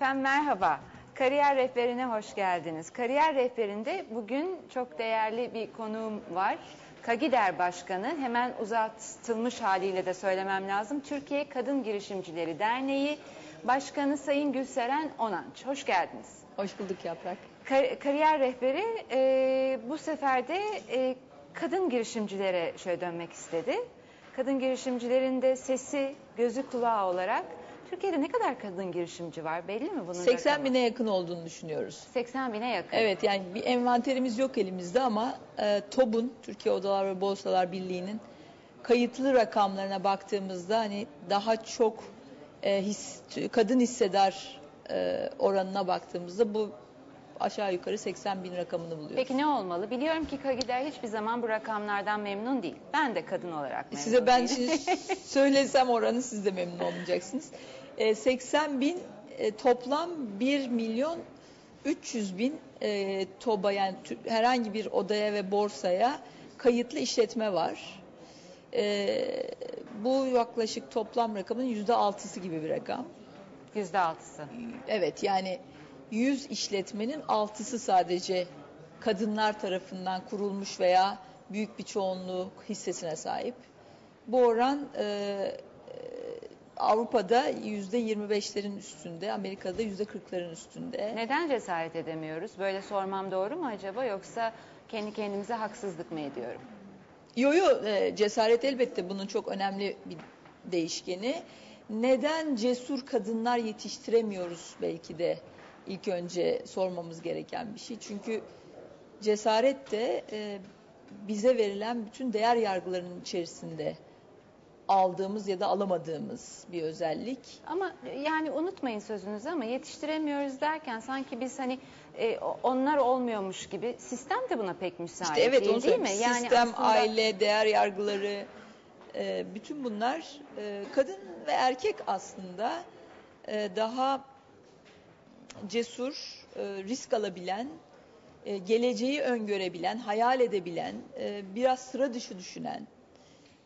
Efendim merhaba. Kariyer rehberine hoş geldiniz. Kariyer rehberinde bugün çok değerli bir konuğum var. Kagider Başkanı hemen uzatılmış haliyle de söylemem lazım. Türkiye Kadın Girişimcileri Derneği Başkanı Sayın Gülseren Onanç. Hoş geldiniz. Hoş bulduk Yaprak. Kar- kariyer rehberi e, bu sefer de e, kadın girişimcilere şöyle dönmek istedi. Kadın girişimcilerin de sesi, gözü, kulağı olarak Türkiye'de ne kadar kadın girişimci var belli mi bunun 80 rakamı? bine yakın olduğunu düşünüyoruz. 80 bine yakın. Evet yani bir envanterimiz yok elimizde ama e, TOB'un Türkiye Odalar ve Borsalar Birliği'nin kayıtlı rakamlarına baktığımızda hani daha çok e, his, kadın hissedar e, oranına baktığımızda bu aşağı yukarı 80 bin rakamını buluyoruz. Peki ne olmalı? Biliyorum ki Kagider hiçbir zaman bu rakamlardan memnun değil. Ben de kadın olarak memnun Size ben değilim. şimdi söylesem oranı siz de memnun olmayacaksınız. E, 80 bin e, toplam 1 milyon 300 bin e, TOB'a yani herhangi bir odaya ve borsaya kayıtlı işletme var. E, bu yaklaşık toplam rakamın yüzde altısı gibi bir rakam. Yüzde altısı. Evet yani 100 işletmenin altısı sadece kadınlar tarafından kurulmuş veya büyük bir çoğunluğu hissesine sahip. Bu oran e, e, Avrupa'da yüzde 25'lerin üstünde, Amerika'da yüzde 40'ların üstünde. Neden cesaret edemiyoruz? Böyle sormam doğru mu acaba yoksa kendi kendimize haksızlık mı ediyorum? Yo yo e, cesaret elbette bunun çok önemli bir değişkeni. Neden cesur kadınlar yetiştiremiyoruz belki de ilk önce sormamız gereken bir şey. Çünkü cesaret de e, bize verilen bütün değer yargılarının içerisinde aldığımız ya da alamadığımız bir özellik. Ama yani unutmayın sözünüzü ama yetiştiremiyoruz derken sanki biz hani e, onlar olmuyormuş gibi sistem de buna pek müsait İşte evet değil, onu değil mi? Yani Sistem, aslında- aile, değer yargıları e, bütün bunlar e, kadın ve erkek aslında e, daha cesur, e, risk alabilen, e, geleceği öngörebilen, hayal edebilen, e, biraz sıra dışı düşünen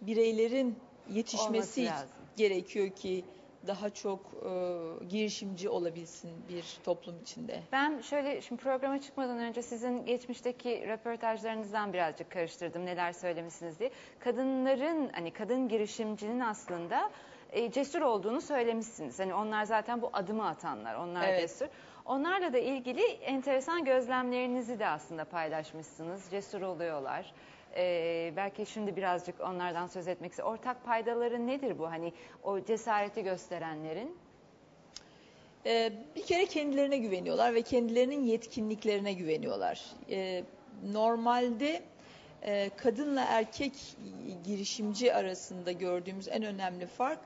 bireylerin yetişmesi lazım. gerekiyor ki daha çok e, girişimci olabilsin bir toplum içinde. Ben şöyle şimdi programa çıkmadan önce sizin geçmişteki röportajlarınızdan birazcık karıştırdım neler söylemişsiniz diye. Kadınların hani kadın girişimcinin aslında e, cesur olduğunu söylemişsiniz. Hani onlar zaten bu adımı atanlar. Onlar Evet. cesur. Onlarla da ilgili enteresan gözlemlerinizi de aslında paylaşmışsınız. Cesur oluyorlar. Ee, belki şimdi birazcık onlardan söz etmek istiyorum. Ortak paydaları nedir bu? Hani o cesareti gösterenlerin. Ee, bir kere kendilerine güveniyorlar ve kendilerinin yetkinliklerine güveniyorlar. Ee, normalde e, kadınla erkek girişimci arasında gördüğümüz en önemli fark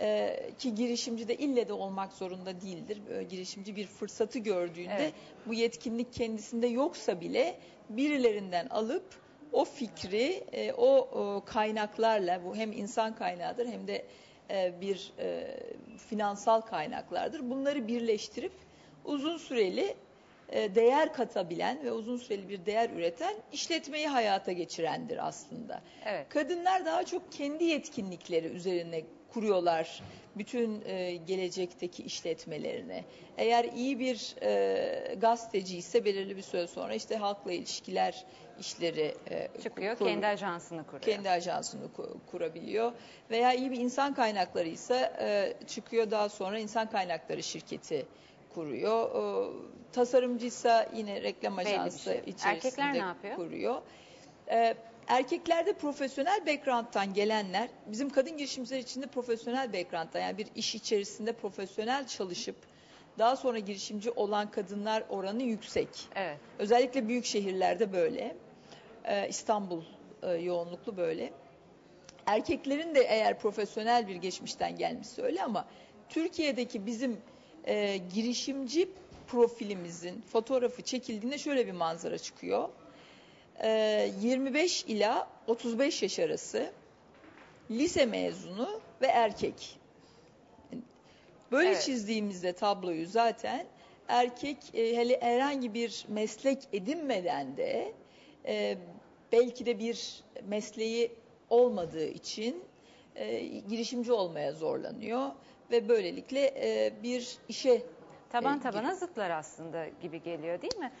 e, ki girişimci de ille de olmak zorunda değildir. Böyle girişimci bir fırsatı gördüğünde Evet. bu yetkinlik kendisinde yoksa bile birilerinden alıp o fikri e, o, o kaynaklarla bu hem insan kaynağıdır hem de e, bir e, finansal kaynaklardır. Bunları birleştirip uzun süreli e, değer katabilen ve uzun süreli bir değer üreten işletmeyi hayata geçirendir aslında. Evet. Kadınlar daha çok kendi yetkinlikleri üzerine kuruyorlar bütün e, gelecekteki işletmelerini. Eğer iyi bir e, gazeteci ise belirli bir süre sonra işte halkla ilişkiler işleri e, Çıkıyor kur- kendi ajansını kuruyor. kendi ajansını ku- kurabiliyor veya iyi bir insan kaynakları ise e, çıkıyor daha sonra insan kaynakları şirketi kuruyor. E, tasarımcıysa yine reklam ajansı şey. içerisinde Erkekler ne yapıyor? kuruyor. E, erkeklerde profesyonel background'tan gelenler bizim kadın girişimciler için de profesyonel background'tan yani bir iş içerisinde profesyonel çalışıp daha sonra girişimci olan kadınlar oranı yüksek. Evet. Özellikle büyük şehirlerde böyle. Ee, İstanbul e, yoğunluklu böyle. Erkeklerin de eğer profesyonel bir geçmişten gelmişse öyle ama Türkiye'deki bizim e, girişimci profilimizin fotoğrafı çekildiğinde şöyle bir manzara çıkıyor. Ee, 25 ila 35 yaş arası lise mezunu ve erkek. Böyle Evet. çizdiğimizde tabloyu zaten erkek e, hele herhangi bir meslek edinmeden de e, belki de bir mesleği olmadığı için e, girişimci olmaya zorlanıyor ve böylelikle e, bir işe Taban tabana zıtlar aslında gibi geliyor değil mi?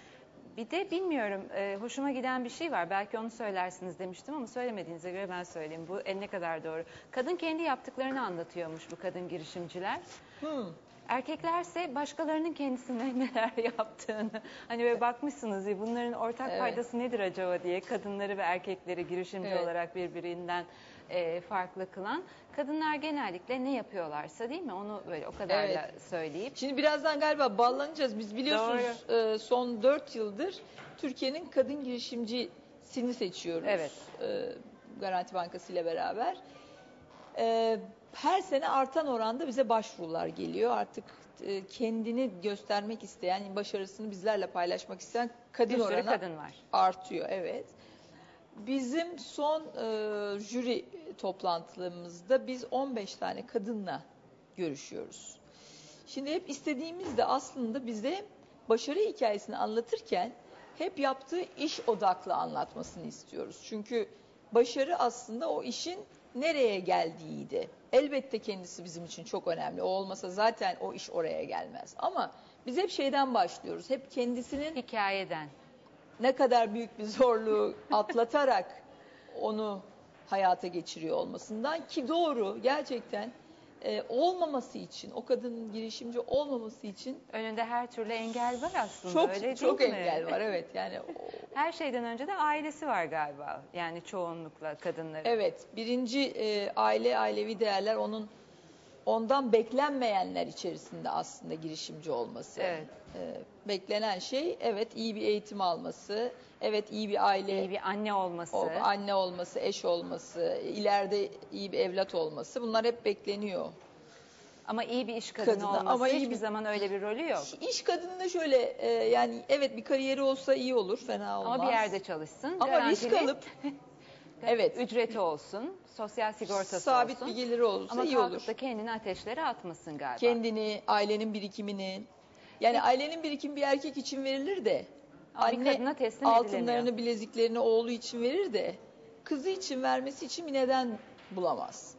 Bir de bilmiyorum e, hoşuma giden bir şey var. Belki onu söylersiniz demiştim ama söylemediğinize göre ben söyleyeyim. Bu e, ne kadar doğru. Kadın kendi yaptıklarını anlatıyormuş bu kadın girişimciler. Hmm. Erkeklerse başkalarının kendisine neler yaptığını. Hani böyle bakmışsınız ya bunların ortak Evet. paydası nedir acaba diye kadınları ve erkekleri girişimci Evet. olarak birbirinden e, farklı kılan. Kadınlar genellikle ne yapıyorlarsa değil mi? Onu böyle o kadarla söyleyip. Şimdi birazdan galiba bağlanacağız. Biz biliyorsunuz e, son 4 yıldır Türkiye'nin kadın girişimcisini seçiyoruz. Evet. E, Garanti Bankası ile beraber. E, her sene artan oranda bize başvurular geliyor. Artık e, kendini göstermek isteyen, başarısını bizlerle paylaşmak isteyen kadın Bir oranı kadın var. artıyor. Evet. Bizim son e, jüri toplantılarımızda biz 15 tane kadınla görüşüyoruz. Şimdi hep istediğimiz de aslında bize başarı hikayesini anlatırken hep yaptığı iş odaklı anlatmasını istiyoruz. Çünkü başarı aslında o işin nereye geldiğiydi. Elbette kendisi bizim için çok önemli. O olmasa zaten o iş oraya gelmez. Ama biz hep şeyden başlıyoruz. Hep kendisinin Hikayeden. ne kadar büyük bir zorluğu atlatarak onu hayata geçiriyor olmasından ki doğru gerçekten e, olmaması için o kadının girişimci olmaması için Önünde her türlü engel var aslında çok öyle değil çok mi? engel var evet yani Her şeyden önce de ailesi var galiba. Yani çoğunlukla kadınların. evet birinci e, aile ailevi değerler onun ondan beklenmeyenler içerisinde aslında girişimci olması. Evet. E, beklenen şey evet iyi bir eğitim alması, evet iyi bir aile İyi bir anne olması. O anne olması, eş olması, ileride iyi bir evlat olması bunlar hep bekleniyor. Ama iyi bir iş kadını Kadına, olması ama hiçbir bir- zaman öyle bir rolü yok. İş kadınında şöyle e, yani evet bir kariyeri olsa iyi olur, fena olmaz. Ama bir yerde çalışsın. Ama risk alıp evet ücreti olsun, sosyal sigortası sabit olsun. bir geliri olursa Ama iyi kalkıp olur. da kendini ateşlere atmasın galiba. Kendini, ailenin birikimini yani ailenin birikimi bir erkek için verilir de Ama bir anne kadına teslim altınlarını, edilemiyor. bileziklerini oğlu için verir de kızı için vermesi için bir neden bulamaz.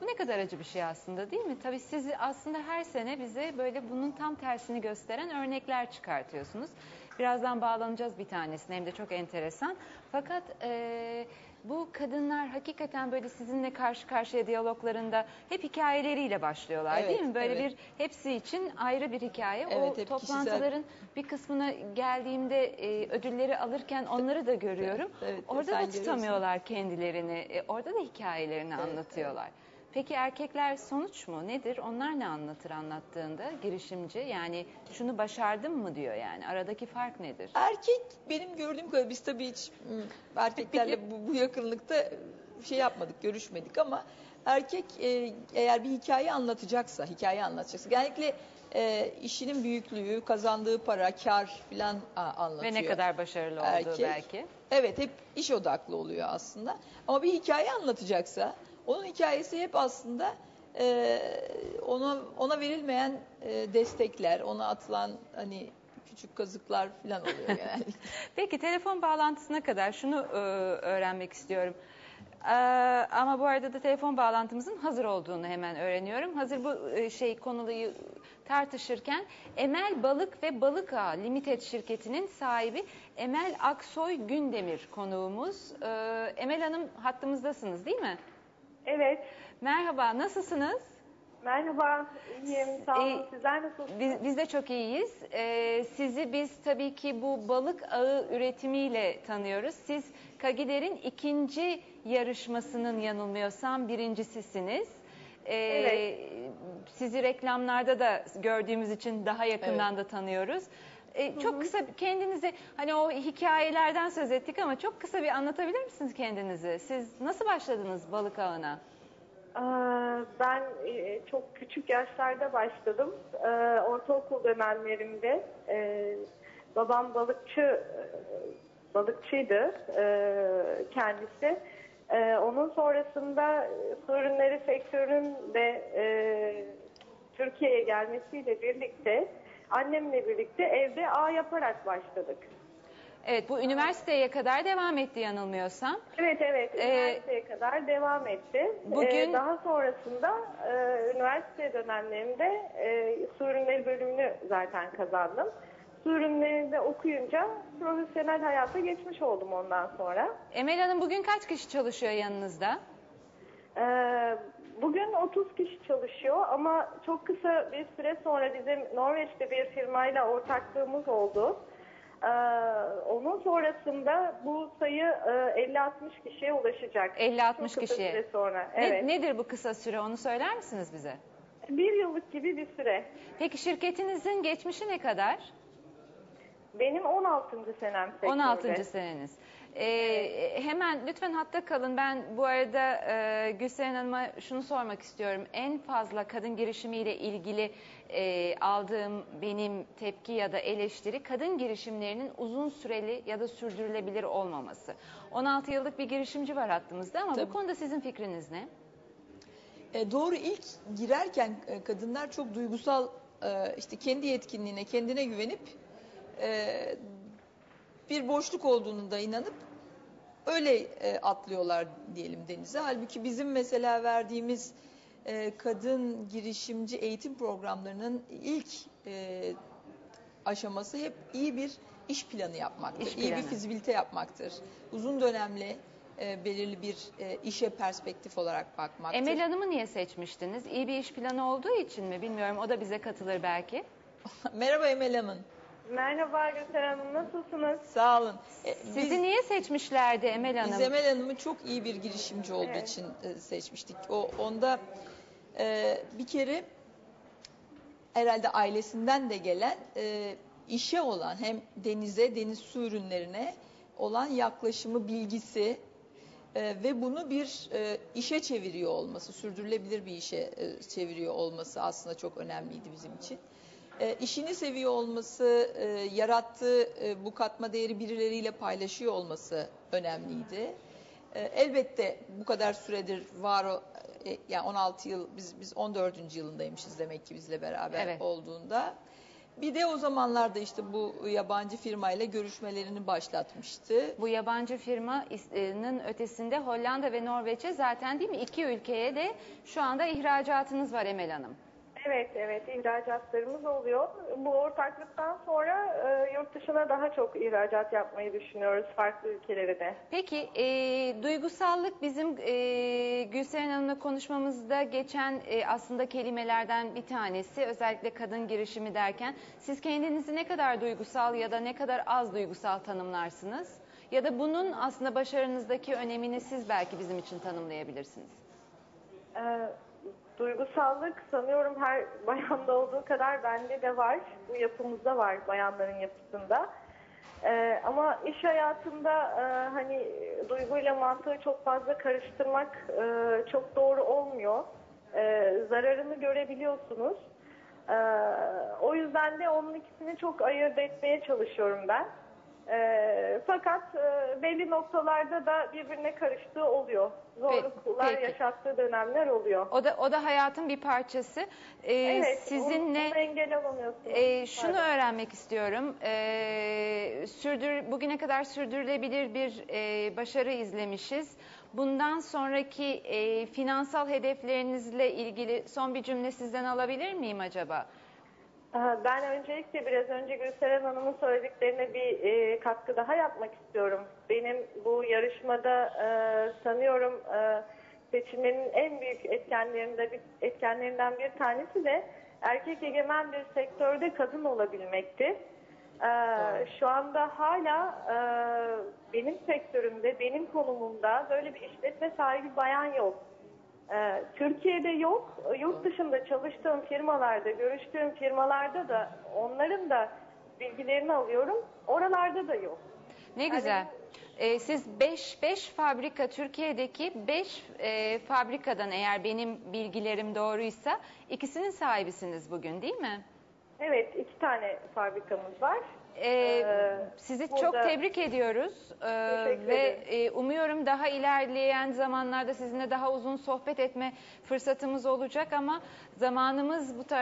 Bu ne kadar acı bir şey aslında değil mi? Tabii siz aslında her sene bize böyle bunun tam tersini gösteren örnekler çıkartıyorsunuz. Birazdan bağlanacağız bir tanesine hem de çok enteresan. Fakat e, bu kadınlar hakikaten böyle sizinle karşı karşıya diyaloglarında hep hikayeleriyle başlıyorlar Evet, değil mi? Böyle evet. bir hepsi için ayrı bir hikaye. Evet, o toplantıların bir kısmına geldiğimde e, ödülleri alırken onları da görüyorum. Evet, evet, Orada da görüyorsun. tutamıyorlar kendilerini. E, orada da hikayelerini Evet, anlatıyorlar. Peki erkekler sonuç mu? Nedir? Onlar ne anlatır anlattığında girişimci? Yani şunu başardım mı diyor yani. Aradaki fark nedir? Erkek benim gördüğüm kadar biz tabii hiç m, erkeklerle bu, bu yakınlıkta şey yapmadık, görüşmedik ama erkek e, eğer bir hikaye anlatacaksa, hikaye anlatacaksa genellikle e, işinin büyüklüğü, kazandığı para, kar filan anlatıyor. Ve ne kadar başarılı olduğu Erkek. belki. Evet hep iş odaklı oluyor aslında. Ama bir hikaye anlatacaksa onun hikayesi hep aslında e, ona ona verilmeyen e, destekler, ona atılan hani küçük kazıklar falan oluyor genellikle. Peki telefon bağlantısına kadar şunu e, öğrenmek istiyorum. E, ama bu arada da telefon bağlantımızın hazır olduğunu hemen öğreniyorum. Hazır bu e, şey konuyu tartışırken Emel Balık ve Balık Ağa Limited şirketinin sahibi Emel Aksoy Gündemir konuğumuz. E, Emel Hanım hattımızdasınız değil mi? Evet. Merhaba, nasılsınız? Merhaba. İyiyim. Sağ olun. İyi. Sizler nasılsınız? Biz, biz de çok iyiyiz. Ee, sizi biz tabii ki bu balık ağı üretimiyle tanıyoruz. Siz Kagider'in ikinci yarışmasının yanılmıyorsam birincisisiniz. Ee, Evet. Sizi reklamlarda da gördüğümüz için daha yakından da tanıyoruz. Ee, çok kısa kendinizi hani o hikayelerden söz ettik ama çok kısa bir anlatabilir misiniz kendinizi? Siz nasıl başladınız balık ağına? Ben e, çok küçük yaşlarda başladım. Ee, Ortaokul dönemlerimde e, babam balıkçı e, balıkçıydı e, kendisi. E, Onun sonrasında su ürünleri sektöründe e, Türkiye'ye gelmesiyle birlikte annemle birlikte evde ağ yaparak başladık. Evet bu üniversiteye kadar devam etti yanılmıyorsam. Evet evet Ee, üniversiteye kadar devam etti. bugün- Ee, daha sonrasında e, üniversite dönemlerimde e, su ürünleri bölümünü zaten kazandım. Su ürünlerinde okuyunca profesyonel hayata geçmiş oldum ondan sonra. Emel Hanım bugün kaç kişi çalışıyor yanınızda? Ee, bugün 30 kişi çalışıyor ama çok kısa bir süre sonra bizim Norveç'te bir firmayla ortaklığımız oldu. Ee, onun sonrasında bu sayı e, 50-60 kişiye ulaşacak. 50-60 Çok kısa kişiye. süre sonra. Ne- Evet. nedir bu kısa süre onu söyler misiniz bize? Bir yıllık gibi bir süre. Peki şirketinizin geçmişi ne kadar? Benim 16. senem sektörde. 16. seneniz. Ee, hemen lütfen hatta kalın. Ben bu arada e, Gülseren Hanım'a şunu sormak istiyorum. En fazla kadın girişimiyle ilgili e, aldığım benim tepki ya da eleştiri kadın girişimlerinin uzun süreli ya da sürdürülebilir olmaması. 16 yıllık bir girişimci var hattımızda ama Tabii. bu konuda sizin fikriniz ne? E, doğru ilk girerken e, kadınlar çok duygusal e, işte kendi yetkinliğine, kendine güvenip e, bir boşluk olduğunu da inanıp öyle e, atlıyorlar diyelim denize. Halbuki bizim mesela verdiğimiz e, kadın girişimci eğitim programlarının ilk e, aşaması hep iyi bir iş planı yapmaktır. İş iyi bir planı. fizibilite yapmaktır. Uzun dönemli e, belirli bir e, işe perspektif olarak bakmaktır. Emel Hanım'ı niye seçmiştiniz? İyi bir iş planı olduğu için mi? Bilmiyorum. O da bize katılır belki. Merhaba Emel Hanım. Merhaba Gülser Hanım nasılsınız? Sağ olun. E, Sizi biz, niye seçmişlerdi Emel Hanım? biz Emel Hanım'ı çok iyi bir girişimci olduğu Evet. için e, seçmiştik. O onda e, bir kere herhalde ailesinden de gelen e, işe olan hem denize, deniz su ürünlerine olan yaklaşımı, bilgisi e, ve bunu bir e, işe çeviriyor olması, sürdürülebilir bir işe e, çeviriyor olması aslında çok önemliydi bizim için. E, işini seviyor olması, e, yarattığı e, bu katma değeri birileriyle paylaşıyor olması önemliydi. E, elbette bu kadar süredir var o e, yani 16 yıl biz biz 14. yılındaymışız demek ki bizle beraber Evet. olduğunda. Bir de o zamanlarda işte bu yabancı firmayla görüşmelerini başlatmıştı. Bu yabancı firmanın ötesinde Hollanda ve Norveç'e zaten değil mi? İki ülkeye de şu anda ihracatınız var Emel Hanım. Evet, evet ihracatlarımız oluyor. Bu ortaklıktan sonra e, yurt dışına daha çok ihracat yapmayı düşünüyoruz farklı ülkelere de. Peki e, duygusallık bizim e, Gülseren Hanım'la konuşmamızda geçen e, aslında kelimelerden bir tanesi. Özellikle kadın girişimi derken siz kendinizi ne kadar duygusal ya da ne kadar az duygusal tanımlarsınız? Ya da bunun aslında başarınızdaki önemini siz belki bizim için tanımlayabilirsiniz. E, duygusallık sanıyorum her bayanda olduğu kadar bende de var. Bu yapımızda var bayanların yapısında. E, ama iş hayatında e, hani duyguyla mantığı çok fazla karıştırmak e, çok doğru olmuyor. E, zararını görebiliyorsunuz. E, o yüzden de onun ikisini çok ayırt etmeye çalışıyorum ben. E, belli noktalarda da birbirine karıştığı oluyor. Zorluklar peki. yaşattığı dönemler oluyor. O da o da hayatın bir parçası. E, Evet, sizinle bunu engel olamıyorsunuz. Ee, şunu Pardon. öğrenmek istiyorum. Ee, sürdür, bugüne kadar sürdürülebilir bir e, başarı izlemişiz. Bundan sonraki e, finansal hedeflerinizle ilgili son bir cümle sizden alabilir miyim acaba? Ben öncelikle biraz önce Gülseren Hanım'ın söylediklerine bir e, katkı daha yapmak istiyorum. Benim bu yarışmada e, sanıyorum e, seçilmenin en büyük etkenlerinden bir, etkenlerinden bir tanesi de erkek egemen bir sektörde kadın olabilmekti. Ee, şu anda hala e, benim sektörümde, benim konumumda böyle bir işletme sahibi bayan yok. Ee, Türkiye'de yok. Yurt dışında çalıştığım firmalarda, görüştüğüm firmalarda da onların da bilgilerini alıyorum. Oralarda da yok. Ne güzel. Ee, siz 5 5 fabrika Türkiye'deki 5 fabrikadan eğer benim bilgilerim doğruysa ikisinin sahibisiniz bugün değil mi? Evet, iki tane fabrikamız var. Ee, Ee, sizi burada- çok tebrik ediyoruz Ee, ve e, umuyorum daha ilerleyen zamanlarda sizinle daha uzun sohbet etme fırsatımız olacak ama zamanımız bu taraf